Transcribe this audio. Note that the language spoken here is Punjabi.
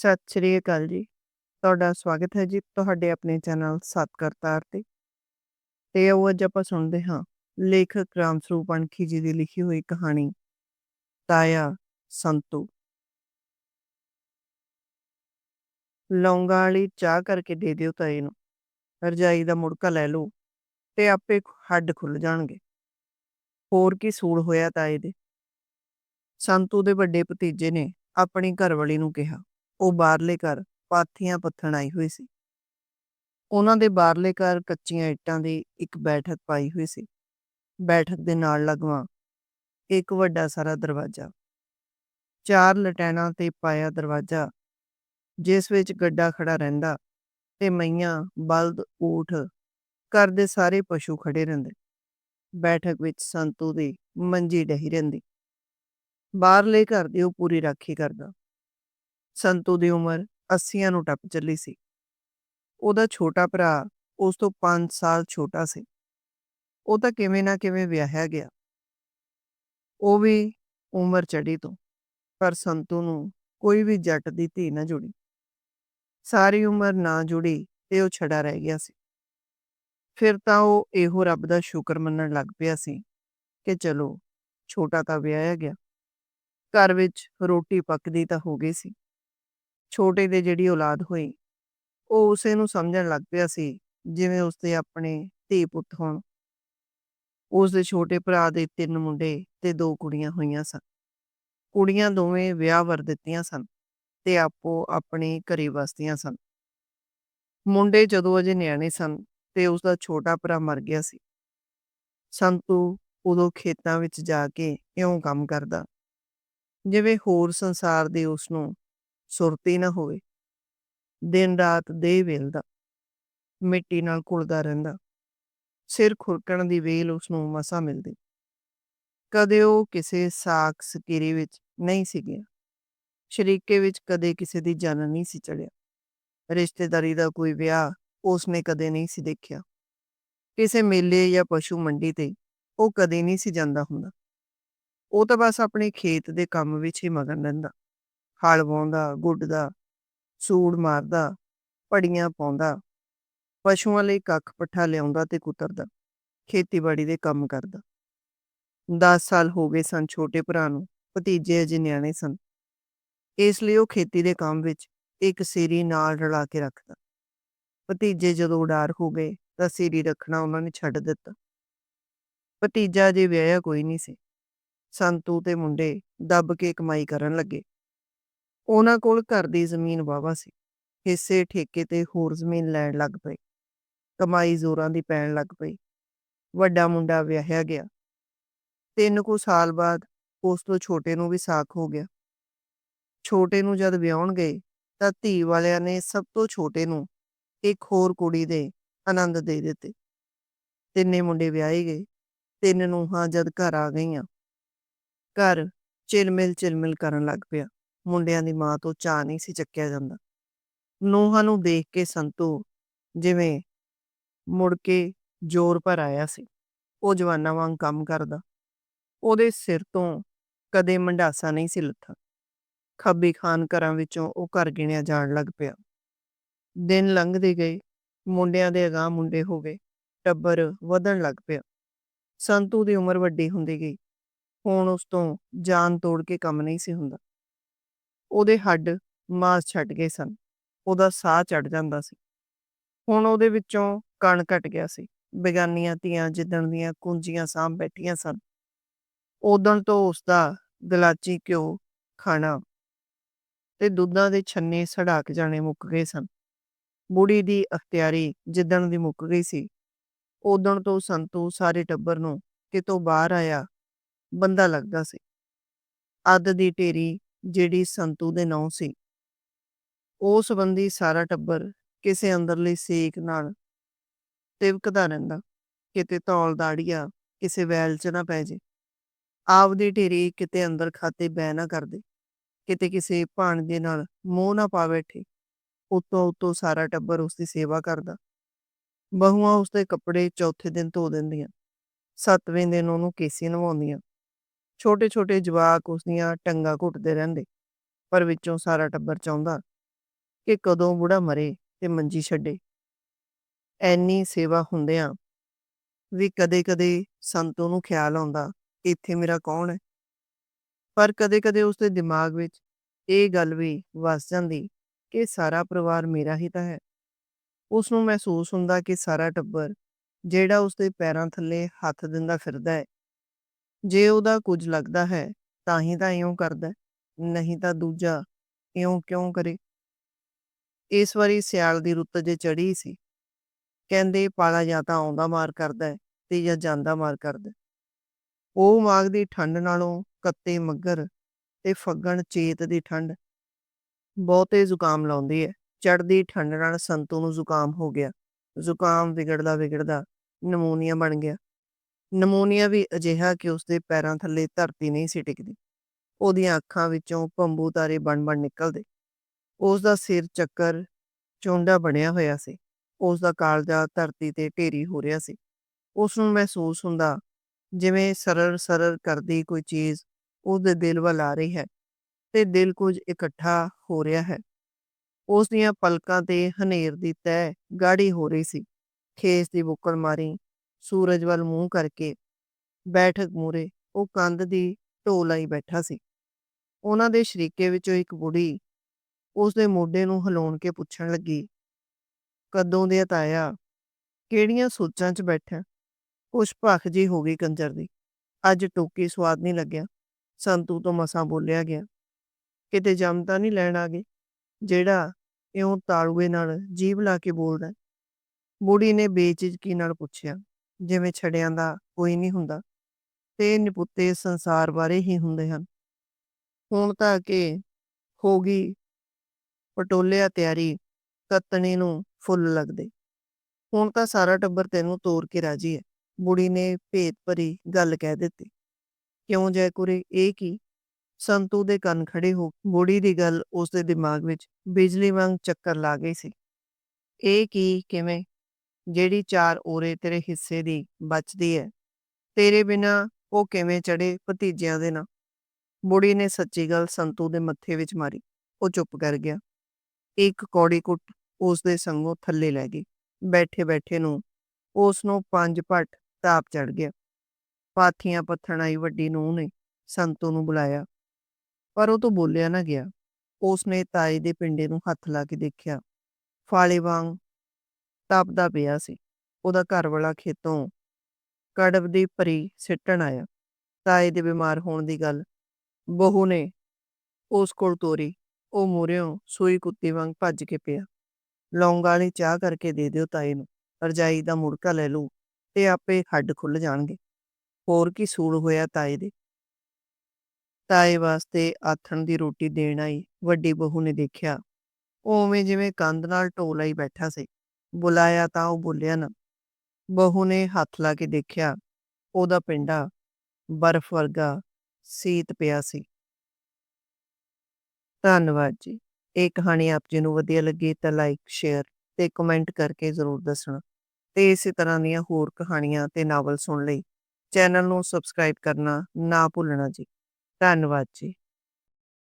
ਸਤਿ ਸ਼੍ਰੀ ਅਕਾਲ ਜੀ। ਤੁਹਾਡਾ ਸਵਾਗਤ ਹੈ ਜੀ ਤੁਹਾਡੇ ਆਪਣੇ ਚੈਨਲ ਸੱਤ ਕਰਤਾਰ ਤੇ। ਤੇ ਆਓ ਅੱਜ ਆਪਾਂ ਸੁਣਦੇ ਹਾਂ, ਲੇਖਕ ਰਾਮ ਸਰੂਪ ਅਣਖੀ ਜੀ ਦੀ ਲਿਖੀ ਹੋਈ ਕਹਾਣੀ, ਤਾਇਆ ਸੰਤੂ। ਲੌਂਗਾਂ ਵਾਲੀ ਚਾਹ ਕਰਕੇ ਦੇ ਦਿਓ ਤਾਏ ਨੂੰ। ਰਜਾਈ ਦਾ ਮੁੜਕਾ ਲੈ ਲਓ ਤੇ ਆਪੇ ਹੱਡ ਖੁੱਲ ਜਾਣਗੇ। ਹੋਰ ਕੀ ਸੂਲ ਹੋਇਆ ਤਾਏ ਦੇ। ਸੰਤੂ ਦੇ ਵੱਡੇ ਭਤੀਜੇ ਨੇ ਆਪਣੀ ਘਰਵਾਲੀ ਨੂੰ ਕਿਹਾ ਉਹ ਬਾਹਰਲੇ ਘਰ ਪਾਥੀਆਂ ਪੱਥਣ ਆਈ ਹੋਈ ਸੀ। ਉਹਨਾਂ ਦੇ ਬਾਹਰਲੇ ਘਰ ਕੱਚੀਆਂ ਇੱਟਾਂ ਦੀ ਇੱਕ ਬੈਠਕ ਪਾਈ ਹੋਈ ਸੀ। ਬੈਠਕ ਦੇ ਨਾਲ ਲਗਵਾ ਇੱਕ ਵੱਡਾ ਸਾਰਾ ਦਰਵਾਜ਼ਾ। ਚਾਰ ਲਟੈਣਾ ਤੇ ਪਾਇਆ ਦਰਵਾਜ਼ਾ, ਜਿਸ ਵਿੱਚ ਗੱਡਾ ਖੜਾ ਰਹਿੰਦਾ ਤੇ ਮਈਆਂ ਬਲਦ ਊਠ ਘਰ ਦੇ ਸਾਰੇ ਪਸ਼ੂ ਖੜੇ ਰਹਿੰਦੇ। ਬੈਠਕ ਵਿੱਚ ਸੰਤੂ ਦੀ ਮੰਜੀ ਡਹੀ ਰਹਿੰਦੀ। ਬਾਹਰਲੇ ਘਰ ਦੀ ਉਹ ਪੂਰੀ ਰਾਖੀ ਕਰਦਾ। ਸੰਤੂ ਦੀ ਉਮਰ 80 ਨੂੰ ਟੱਪ ਚੱਲੀ ਸੀ। ਉਹਦਾ ਛੋਟਾ ਭਰਾ ਉਸ ਤੋਂ 5 ਸਾਲ ਛੋਟਾ ਸੀ। ਉਹ ਤਾਂ ਕਿਵੇਂ ਨਾ ਕਿਵੇਂ ਵਿਆਹਿਆ ਗਿਆ। ਉਹ ਵੀ ਉਮਰ ਚੜੀ ਤੋਂ, ਪਰ ਸੰਤੂ ਨੂੰ ਕੋਈ ਵੀ ਜੱਟ ਦੀ ਧੀ ਨਾ ਜੁੜੀ। ਸਾਰੀ ਉਮਰ ਨਾ ਜੁੜੀ ਤੇ ਉਹ ਛੜਾ ਰਹਿ ਗਿਆ ਸੀ। ਫਿਰ ਤਾਂ ਉਹ ਇਹੋ ਰੱਬ ਦਾ ਸ਼ੁਕਰ ਮੰਨਣ ਲੱਗ ਪਿਆ ਸੀ ਕਿ ਚਲੋ ਛੋਟਾ ਤਾਂ ਵਿਆਹਿਆ ਗਿਆ। ਘਰ ਵਿੱਚ ਰੋਟੀ ਪੱਕਦੀ ਤਾਂ ਹੋ ਗਈ ਸੀ। ਛੋਟੇ ਦੇ ਜਿਹੜੀ ਔਲਾਦ ਹੋਈ, ਉਹ ਉਸੇ ਨੂੰ ਸਮਝਣ ਲੱਗ ਪਿਆ ਸੀ, ਜਿਵੇਂ ਉਸਦੇ ਆਪਣੇ ਧੀ ਪੁੱਤ ਹੋਣ। ਉਸ ਦੇ ਛੋਟੇ ਭਰਾ ਦੇ ਤਿੰਨ ਮੁੰਡੇ ਤੇ ਦੋ ਕੁੜੀਆਂ ਹੋਈਆਂ ਸਨ। ਕੁੜੀਆਂ ਦੋਵੇਂ ਵਿਆਹ ਵਰ ਦਿੱਤੀਆਂ ਸਨ ਤੇ ਆਪੋ ਆਪਣੇ ਘਰੇ ਵਸਦੀਆਂ ਸਨ। ਮੁੰਡੇ ਜਦੋਂ ਅਜੇ ਨਿਆਣੇ ਸਨ ਤੇ ਉਸ ਦਾ ਛੋਟਾ ਭਰਾ ਮਰ ਗਿਆ ਸੀ। ਸੰਤੂ ਉਦੋਂ ਖੇਤਾਂ ਵਿੱਚ ਜਾ ਕੇ ਇਉਂ ਕੰਮ ਕਰਦਾ, ਜਿਵੇਂ ਹੋਰ ਸੰਸਾਰ ਦੇ ਉਸ ਨੂੰ ਸੁਰਤੀ ਨਾ ਹੋਵੇ। ਦਿਨ ਰਾਤ ਦੇਹ ਵੇਲਦਾ, ਮਿੱਟੀ ਨਾਲ ਘੁਲਦਾ ਰਹਿੰਦਾ। ਸਿਰ ਖੁਰਕਣ ਦੀ ਵੇਲ ਉਸ ਨੂੰ ਮਸਾ ਮਿਲਦੀ। ਕਦੇ ਉਹ ਕਿਸੇ ਸਾਖ ਸਕੀਰੇ ਵਿੱਚ ਨਹੀਂ ਸੀ ਗਿਆ। ਸ਼ਰੀਕੇ ਵਿੱਚ ਕਦੇ ਕਿਸੇ ਦੀ ਜਨ ਨਹੀਂ ਸੀ ਚੜਿਆ। ਰਿਸ਼ਤੇਦਾਰੀ ਦਾ ਕੋਈ ਵਿਆਹ ਉਸਨੇ ਕਦੇ ਨਹੀਂ ਸੀ ਦੇਖਿਆ। ਕਿਸੇ ਮੇਲੇ ਜਾਂ ਪਸ਼ੂ ਮੰਡੀ ਤੇ ਉਹ ਕਦੇ ਨਹੀਂ ਸੀ ਜਾਂਦਾ ਹੁੰਦਾ। ਉਹ ਤਾਂ ਬਸ ਆਪਣੇ ਖੇਤ ਦੇ ਕੰਮ ਵਿੱਚ ਹੀ ਮਗਨ ਰਹਿੰਦਾ। ਹਲ ਵਾਉਂਦਾ ਗੁੱਡਦਾ, ਸੂੜ ਮਾਰਦਾ ਪੜੀਆਂ ਪਾਉਂਦਾ। ਪਸ਼ੂਆਂ ਲਈ ਕੱਖ ਪੱਠਾ ਲਿਆਉਂਦਾ ਤੇ ਕੁਤਰਦਾ, ਖੇਤੀਬਾੜੀ ਦੇ ਕੰਮ ਕਰਦਾ। 10 ਸਾਲ ਹੋ ਗਏ ਸਨ ਛੋਟੇ ਭਰਾ ਨੂੰ, ਭਤੀਜੇ ਅਜੇ ਨਿਆਣੇ ਸਨ। ਇਸ ਲਈ ਉਹ ਖੇਤੀ ਦੇ ਕੰਮ ਵਿੱਚ ਇੱਕ ਸੀਰੀ ਨਾਲ ਰਲਾ ਕੇ ਰੱਖਦਾ। ਭਤੀਜੇ ਜਦੋਂ ਉਡਾਰ ਹੋ ਗਏ ਤਾਂ ਸੀਰੀ ਰੱਖਣਾ ਉਹਨਾਂ ਨੇ ਛੱਡ ਦਿੱਤਾ। ਭਤੀਜਾ ਜੇ ਵਿਆਹਿਆ ਕੋਈ ਨਹੀਂ ਸੀ। ਸੰਤੂ ਤੇ ਮੁੰਡੇ ਦੱਬ ਕੇ ਕਮਾਈ ਕਰਨ ਲੱਗੇ। ਉਹਨਾਂ ਕੋਲ ਘਰ ਦੀ ਜ਼ਮੀਨ ਵਾਵਾ ਸੀ। ਹਿੱਸੇ ਠੇਕੇ ਤੇ ਹੋਰ ਜ਼ਮੀਨ ਲੈਣ ਲੱਗ ਪਏ। ਕਮਾਈ ਜ਼ੋਰਾਂ ਦੀ ਪੈਣ ਲੱਗ ਪਈ। ਵੱਡਾ ਮੁੰਡਾ ਵਿਆਹਿਆ ਗਿਆ। ਤਿੰਨ ਕੁ ਸਾਲ ਬਾਅਦ ਉਸ ਤੋਂ ਛੋਟੇ ਨੂੰ ਵੀ ਸਾਖ ਹੋ ਗਿਆ। ਛੋਟੇ ਨੂੰ ਜਦ ਵਿਆਹਣ ਗਏ ਤਾਂ ਧੀ ਵਾਲਿਆਂ ਨੇ ਸਭ ਤੋਂ ਛੋਟੇ ਨੂੰ ਇੱਕ ਹੋਰ ਕੁੜੀ ਦੇ ਆਨੰਦ ਦੇ ਦਿੱਤੇ। ਤਿੰਨੇ ਮੁੰਡੇ ਵਿਆਹੇ ਗਏ। ਤਿੰਨ ਨੂੰ ਹਾਂ ਜਦ ਘਰ ਆ ਗਈਆਂ। ਘਰ ਚਿਲਮਿਲ ਚਿਲਮਿਲ ਕਰਨ ਲੱਗ ਪਿਆ। ਮੁੰਡਿਆਂ ਦੀ ਮਾਂ ਤੋਂ ਚਾਹ ਨਹੀਂ ਸੀ ਚੱਕਿਆ ਜਾਂਦਾ। ਨੂੰਹਾਂ ਨੂੰ ਦੇਖ ਕੇ ਸੰਤੂ ਜਿਵੇਂ ਮੁੜ ਕੇ ਜ਼ੋਰ ਭਰ ਆਇਆ ਸੀ। ਉਹ ਜਵਾਨਾਂ ਵਾਂਗ ਕੰਮ ਕਰਦਾ। ਉਹਦੇ ਸਿਰ ਤੋਂ ਕਦੇ ਮੰਡਾਸਾ ਨਹੀਂ ਸੀ ਲੱਥਾ। ਖੱਬੀ ਖਾਨ ਘਰਾਂ ਵਿੱਚੋਂ ਉਹ ਘਰ ਗਿਣਿਆ ਜਾਣ ਲੱਗ ਪਿਆ। ਦਿਨ ਲੰਘਦੇ ਗਏ। ਮੁੰਡਿਆਂ ਦੇ ਅਗਾਹ ਮੁੰਡੇ ਹੋ ਗਏ। ਟੱਬਰ ਵਧਣ ਲੱਗ ਪਿਆ। ਸੰਤੂ ਦੀ ਉਮਰ ਵੱਡੀ ਹੁੰਦੀ ਗਈ। ਹੁਣ ਉਸ ਤੋਂ ਜਾਨ ਤੋੜ ਕੇ ਕੰਮ ਨਹੀਂ ਸੀ ਹੁੰਦਾ। ਉਹਦੇ ਹੱਡ ਮਾਸ ਛੱਡ ਗਏ ਸਨ, ਉਹਦਾ ਸਾਹ ਚੜ ਜਾਂਦਾ ਸੀ। ਹੁਣ ਉਹਦੇ ਵਿੱਚੋਂ ਕਣ ਘਟ ਗਿਆ ਸੀ, ਬੇਗਾਨੀਆਂ ਧੀਆਂ ਜਿੱਦਣ ਦੀਆਂ ਕੁੰਜੀਆਂ ਸਾਂਭ ਬੈਠੀਆਂ ਸਨ। ਉਦੋਂ ਤੋਂ ਉਸ ਦਾ ਗਲਾਚੀ ਘਿਓ ਖਾਣਾ ਤੇ ਦੁੱਧਾਂ ਦੇ ਛੰਨੇ ਸੜਾਕ ਜਾਣੇ ਮੁੱਕ ਗਏ ਸਨ। ਬੁੜੀ ਦੀ ਅਖਤਿਆਰੀ ਜਿੱਦਣ ਦੀ ਮੁੱਕ ਗਈ ਸੀ ਉਦੋਂ ਤੋਂ ਸੰਤੂ ਸਾਰੇ ਟੱਬਰ ਨੂੰ ਕਿਤੋਂ ਬਾਹਰ ਆਇਆ ਬੰਦਾ ਲੱਗਦਾ ਸੀ। ਅੱਧ ਦੀ ਢੇਰੀ ਜਿਹੜੀ ਸੰਤੂ ਦੇ ਨਾਂ ਸੀ। ਉਹ ਸੰਬੰਧੀ ਸਾਰਾ ਟੱਬਰ ਕਿਸੇ ਅੰਦਰਲੀ ਸੇਕ ਨਾਲ ਤਿਵਕਦਾ ਰਹਿੰਦਾ, ਕਿਤੇ ਧੌਲ ਦਾੜੀਆ ਕਿਸੇ ਵੈਲ 'ਚ ਨਾ ਪੈ ਜੇ। ਆਪਦੀ ਢੇਰੀ ਕਿਤੇ ਅੰਦਰ ਖਾਤੇ ਬੈ ਨਾ ਕਰਦੇ ਕਿਤੇ ਕਿਸੇ ਭਾਣ ਦੇ ਨਾਲ ਮੋਹ ਨਾ ਪਾ ਬੈਠੇ। ਉਤੋਂ ਉਤੋਂ ਸਾਰਾ ਟੱਬਰ ਉਸ ਦੀ ਸੇਵਾ ਕਰਦਾ। ਬਹੂਆਂ ਉਸ ਦੇ ਕੱਪੜੇ ਚੌਥੇ ਦਿਨ ਧੋ ਦਿੰਦੀਆਂ, ਸੱਤਵੇਂ ਦਿਨ ਉਹਨੂੰ ਕੇਸੀ ਨਵਾਉਂਦੀਆਂ। ਛੋਟੇ ਛੋਟੇ ਜਵਾਕ ਉਸ ਦੀਆਂ ਟੰਗਾ ਘੁੱਟਦੇ ਰਹਿੰਦੇ, ਪਰ ਵਿੱਚੋਂ ਸਾਰਾ ਟੱਬਰ ਚਾਹੁੰਦਾ ਕਿ ਕਦੋਂ ਬੁੜਾ ਮਰੇ ਤੇ ਮੰਜੀ ਛੱਡੇ। ਐਨੀ ਸੇਵਾ ਹੁੰਦਿਆਂ ਵੀ ਕਦੇ-ਕਦੇ ਸੰਤੂ ਨੂੰ ਖਿਆਲ ਆਉਂਦਾ ਕਿ ਇੱਥੇ ਮੇਰਾ ਕੌਣ ਹੈ? ਪਰ ਕਦੇ-ਕਦੇ ਉਸਦੇ ਦਿਮਾਗ ਵਿੱਚ ਇਹ ਗੱਲ ਵੀ ਵਸ ਜਾਂਦੀ ਕਿ ਸਾਰਾ ਪਰਿਵਾਰ ਮੇਰਾ ਹੀ ਤਾਂ ਹੈ। ਉਸਨੂੰ ਮਹਿਸੂਸ ਹੁੰਦਾ ਕਿ ਸਾਰਾ ਟੱਬਰ ਜਿਹੜਾ ਉਸਦੇ ਪੈਰਾਂ ਥੱਲੇ ਹੱਥ ਦਿੰਦਾ ਫਿਰਦਾ ਹੈ। ਜੇ ਉਹਦਾ ਕੁਝ ਲੱਗਦਾ ਹੈ, ਤਾਂ ਹੀ ਤਾਂ ਇਉਂ ਕਰਦਾ ਨਹੀਂ ਤਾਂ ਦੂਜਾ ਇਉਂ ਕਿਉਂ ਕਰੇ? ਇਸ ਵਾਰੀ ਸਿਆਲ ਦੀ ਰੁੱਤ ਜੇ ਚੜ੍ਹੀ ਸੀ। ਕਹਿੰਦੇ ਪਾਲਾ ਜਾਂ ਤਾਂ ਆਉਂਦਾ ਮਾਰ ਕਰਦਾ ਤੇ ਜਾਂ ਜਾਂਦਾ ਮਾਰ ਕਰਦਾ ਉਹ ਮਾਘ ਦੀ ਠੰਡ ਨਾਲੋਂ ਕੱਤੇ ਮੱਗਰ ਤੇ ਫੱਗਣ ਚੇਤ ਦੀ ਠੰਡ ਬਹੁਤੇ ਜ਼ੁਕਾਮ ਲਾਉਂਦੀ ਹੈ। ਚੜ੍ਹਦੀ ਠੰਡ ਨਾਲ ਸੰਤੂ ਨੂੰ ਜ਼ੁਕਾਮ ਹੋ ਗਿਆ। ਜ਼ੁਕਾਮ ਵਿਗੜਦਾ-ਵਿਗੜਦਾ ਨਮੂਨੀਆ ਬਣ ਗਿਆ। ਨਮੋਨੀਆ ਵੀ ਅਜਿਹਾ ਕਿ ਉਸਦੇ ਪੈਰਾਂ ਥੱਲੇ ਧਰਤੀ ਨਹੀਂ ਸੀ ਟਿਕਦੀ। ਉਹਦੀਆਂ ਅੱਖਾਂ ਵਿੱਚੋਂ ਭੰਬੂ ਤਾਰੇ ਬਣ-ਬਣ ਨਿਕਲਦੇ। ਉਸਦਾ ਸਿਰ ਚੱਕਰ ਚੁੰਡਾ ਬਣਿਆ ਹੋਇਆ ਸੀ। ਉਸਦਾ ਕਾਲਜਾ ਧਰਤੀ ਤੇ ਢੇਰੀ ਹੋ ਰਿਹਾ ਸੀ। ਉਸਨੂੰ ਮਹਿਸੂਸ ਹੁੰਦਾ ਜਿਵੇਂ ਸਰਰ-ਸਰਰ ਕਰਦੀ ਕੋਈ ਚੀਜ਼ ਉਸਦੇ ਦਿਲ ਵੱਲ ਆ ਰਹੀ ਹੈ ਤੇ ਦਿਲ ਕੁਝ ਇਕੱਠਾ ਹੋ ਰਿਹਾ ਹੈ। ਉਸਦੀਆਂ ਪਲਕਾਂ ਤੇ ਹਨੇਰ ਦੀ ਤਹਿ ਗਾੜੀ ਹੋ ਰਹੀ ਸੀ। ਖੇਸ ਦੀ ਬੁੱਕਲ ਮਾਰੀ, ਸੂਰਜ ਵੱਲ ਮੂੰਹ ਕਰਕੇ ਬੈਠਕ ਮੂਹਰੇ ਉਹ ਕੰਧ ਦੀ ਢੋ ਲਾਈ ਬੈਠਾ ਸੀ। ਉਹਨਾਂ ਦੇ ਸ਼ਰੀਕੇ ਵਿੱਚੋਂ ਇੱਕ ਬੁੜੀ ਉਸਦੇ ਮੋਢੇ ਨੂੰ ਹਿਲਾਉਣ ਕੇ ਪੁੱਛਣ ਲੱਗੀ, "ਕਦੋਂ ਦੇ ਤਾਇਆ? ਕਿਹੜੀਆਂ ਸੋਚਾਂ 'ਚ ਬੈਠਾ?" ਕੁਛ ਭਖ ਜਿਹੀ ਹੋ ਗਈ ਕੰਜਰ ਦੀ। ਅੱਜ ਟੋਕੀ ਸੁਆਦ ਨਹੀਂ ਲੱਗਿਆ। ਸੰਤੂ ਤੋਂ ਮਸਾਂ ਬੋਲਿਆ ਗਿਆ, "ਕਿਤੇ ਜੰਮ ਤਾਂ ਨਹੀਂ ਲੈਣ ਆ ਗਏ, ਜਿਹੜਾ ਇਉਂ ਤਾਲੂਏ ਨਾਲ ਜੀਭ ਲਾ ਕੇ ਬੋਲਦਾ ਬੁੜੀ ਨੇ ਬੇਚਿਜਕੀ ਨਾਲ ਪੁੱਛਿਆ, "ਜਿਵੇਂ ਛੜਿਆਂ ਦਾ ਕੋਈ ਨਹੀਂ ਹੁੰਦਾ ਤੇ ਨਿਪੁੱਤੇ ਸੰਸਾਰ ਬਾਰੇ ਹੀ ਹੁੰਦੇ ਹਨ। ਹੁਣ ਤਾਂ ਕਿ ਹੋ ਗਈ ਪਟੋਲਿਆ ਤਿਆਰੀ, ਕੱਤਣੀ ਨੂੰ ਫੁੱਲ ਲੱਗਦੇ। ਹੁਣ ਤਾਂ ਸਾਰਾ ਟੱਬਰ ਤੈਨੂੰ ਤੋਰ ਕੇ ਰਾਜੀ ਹੈ।" ਬੁੜੀ ਨੇ ਭੇਤ ਭਰੀ ਗੱਲ ਕਹਿ ਦਿੱਤੀ। "ਕਿਉਂ ਜੈਕੁਰੇ ਇਹ ਕੀ?" ਸੰਤੂ ਦੇ ਕੰਨ ਖੜੇ ਹੋ ਬੁੜੀ ਦੀ ਗੱਲ ਉਸਦੇ ਦਿਮਾਗ ਵਿੱਚ ਬਿਜਲੀ ਵਾਂਗ ਚੱਕਰ ਲਾ ਗਈ ਸੀ। "ਇਹ ਕੀ ਕਿਵੇਂ? ਜਿਹੜੀ ਚਾਰ ਓਰੇ ਤੇਰੇ ਹਿੱਸੇ ਦੀ ਬਚਦੀ ਹੈ, ਤੇਰੇ ਬਿਨਾਂ ਉਹ ਕਿਵੇਂ ਚੜੇ ਭਤੀਜਿਆਂ ਦੇ ਨਾਲ ਬੁੜੀ ਨੇ ਸੱਚੀ ਗੱਲ ਸੰਤੂ ਦੇ ਮੱਥੇ ਵਿੱਚ ਮਾਰੀ। ਉਹ ਚੁੱਪ ਕਰ ਗਿਆ। ਇੱਕ ਕੌੜੀ ਕੁੱਟ ਉਸਦੇ ਸੰਗੋਂ ਥੱਲੇ ਲੈ ਗਈ। ਬੈਠੇ-ਬੈਠੇ ਨੂੰ ਉਸਨੂੰ ਪੰਜ ਭੱਟ ਤਾਪ ਚੜ੍ਹ ਗਿਆ। ਪਾਥੀਆਂ ਪੱਥਣ ਆਈ ਵੱਡੀ ਨੂੰਹ ਨੇ ਸੰਤੂ ਨੂੰ ਬੁਲਾਇਆ, ਪਰ ਉਹ ਤੋਂ ਬੋਲਿਆ ਨਾ ਗਿਆ। ਉਸਨੇ ਤਾਏ ਦੇ ਪਿੰਡੇ ਨੂੰ ਹੱਥ ਲਾ ਕੇ ਦੇਖਿਆ, ਫਾਲੇ ਵਾਂਗ ਤਾਪਦਾ ਪਿਆ ਸੀ। ਉਹਦਾ ਘਰ ਵਾਲਾ ਖੇਤੋਂ ਕੜਬ ਦੀ ਭਰੀ ਸਿੱਟਣ ਆਇਆ। ਤਾਏ ਦੇ ਬਿਮਾਰ ਹੋਣ ਦੀ ਗੱਲ ਬਹੂ ਨੇ ਉਸ ਕੋਲ ਤੋਰੀ। ਉਹ ਮੂਹਰਿਓਂ ਸੂਈ ਕੁੱਤੀ ਵਾਂਗ ਭੱਜ ਕੇ ਪਿਆ। ਲੌਂਗਾਂ ਵਾਲੀ ਚਾਹ ਕਰਕੇ ਦੇ ਦਿਓ ਤਾਏ ਨੂੰ, ਰਜਾਈ ਦਾ ਮੁੜਕਾ ਲੈ ਲੂ ਤੇ ਆਪੇ ਹੱਡ ਖੁੱਲ ਜਾਣਗੇ। ਹੋਰ ਕੀ ਸੂਲ ਹੋਇਆ ਤਾਏ ਦੇ। ਤਾਏ ਵਾਸਤੇ ਆਥਣ ਦੀ ਰੋਟੀ ਦੇਣ ਆਈ ਵੱਡੀ ਬਹੂ ਨੇ ਦੇਖਿਆ, ਉਹ ਉਵੇਂ ਜਿਵੇਂ ਕੰਧ ਨਾਲ ਢੋਅ ਲਾਈ ਬੈਠਾ ਸੀ। ਬੁਲਾਇਆ ਤਾਂ ਉਹ ਬੋਲਿਆ ਨਾ। ਬਹੂ ਨੇ ਹੱਥ ਲਾ ਕੇ ਦੇਖਿਆ, ਉਹਦਾ ਪਿੰਡਾ ਬਰਫ਼ ਵਰਗਾ ਸੀਤ ਪਿਆ ਸੀ। ਧੰਨਵਾਦ ਜੀ। ਇਹ ਕਹਾਣੀ ਆਪ ਜੀ ਨੂੰ ਵਧੀਆ ਲੱਗੀ ਤਾਂ ਲਾਈਕ, ਸ਼ੇਅਰ ਤੇ ਕਮੈਂਟ ਕਰਕੇ ਜ਼ਰੂਰ ਦੱਸਣਾ ਤੇ ਇਸੇ ਤਰ੍ਹਾਂ ਦੀਆਂ ਹੋਰ ਕਹਾਣੀਆਂ ਤੇ ਨਾਵਲ ਸੁਣਨ ਲਈ ਚੈਨਲ ਨੂੰ ਸਬਸਕ੍ਰਾਈਬ ਕਰਨਾ ਨਾ ਭੁੱਲਣਾ ਜੀ। ਧੰਨਵਾਦ ਜੀ।